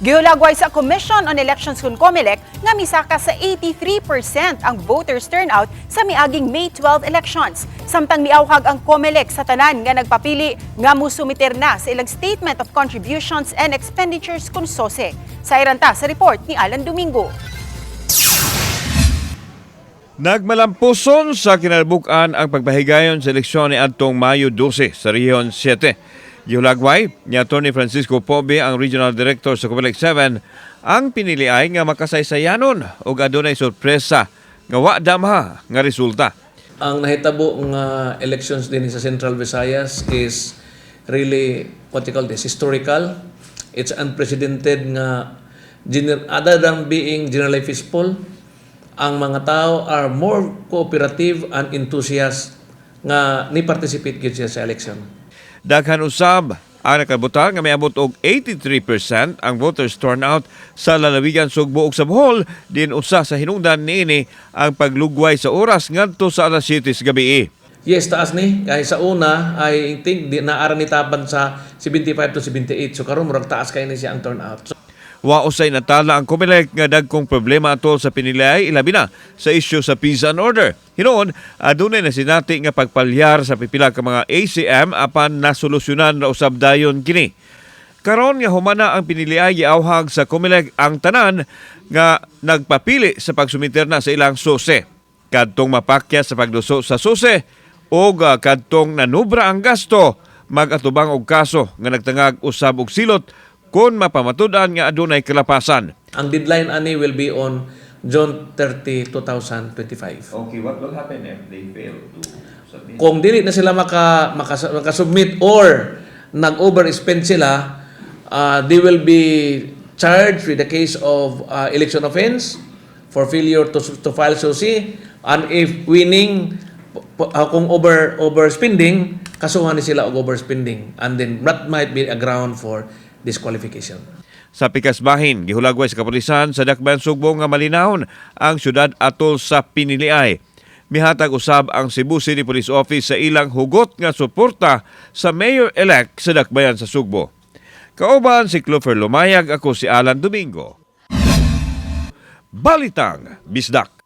Giulagway sa Commission on Elections kun COMELEC nga misaka sa 83% ang voters turnout sa miaging May 12 elections. Samtang miawhag ang COMELEC sa tanan nga nagpapili nga musumiter na sa ilang Statement of Contributions and Expenditures kun SOSE. Sa iranta sa report ni Alan Domingo. Nagmalampuson sa kinalbukan ang pagpahigayon sa eleksyon ni Adtong Mayo 12 sa Rehiyon 7. Yulagway, ni Atty. Francisco Pobe, ang Regional Director sa Comelec 7, ang pinili ay nga makasaysayanon o adunay sorpresa nga wa damha nga resulta. Ang nahitabo nga elections din sa Central Visayas is really what you call this historical. It's unprecedented nga other than being generally peaceful, ang mga tao are more cooperative and enthusiast nga ni participate gyud siya sa election. Daghan usab ang nakabutan nga miabot og 83% ang voters turnout sa lalawigan Sugbo ug sa Bohol din usa sa hinungdan niini ang paglugway sa oras ngadto sa alas 7 sa gabi. Yes, taas ni. Kaya sa una, I think di naara ni taban sa 75 to 78. So karon murag taas kay ni siya ang turnout. So, Wa usay natala ang Comelec nga dagkong problema atol sa pinilay ilabi na sa isyu sa peace and order. Hinoon, adunay na sinati nga pagpalyar sa pipila ka mga ACM apan nasolusyonan na usab dayon kini. Karon nga humana ang piniliay giawhag sa Comelec ang tanan nga nagpapili sa pagsumiter na sa ilang suse. Kadtong mapakya sa pagduso sa suse o kadtong nanubra ang gasto magatubang og kaso nga nagtangag usab og silot kung mapamatud-an nga adunay kalapasan. ang deadline ani will be on June 30, 2025. Okay, what will happen if they fail to submit? Kung dili na sila maka, maka, makasubmit or nag-overspend sila, uh, they will be charged with the case of uh, election offense for failure to, to file SOC and if winning uh, kung over overspending kasuhan ni sila og overspending and then that might be a ground for disqualification. Sa pikas bahin, gihulagway sa kapulisan sa Dakbayan Sugbo nga malinahon ang syudad atol sa Piniliay. Mihatag usab ang Cebu City Police Office sa ilang hugot nga suporta sa mayor-elect sa Dakbayan sa Sugbo. Kauban si Clover Lumayag, ako si Alan Domingo. Balitang Bisdak.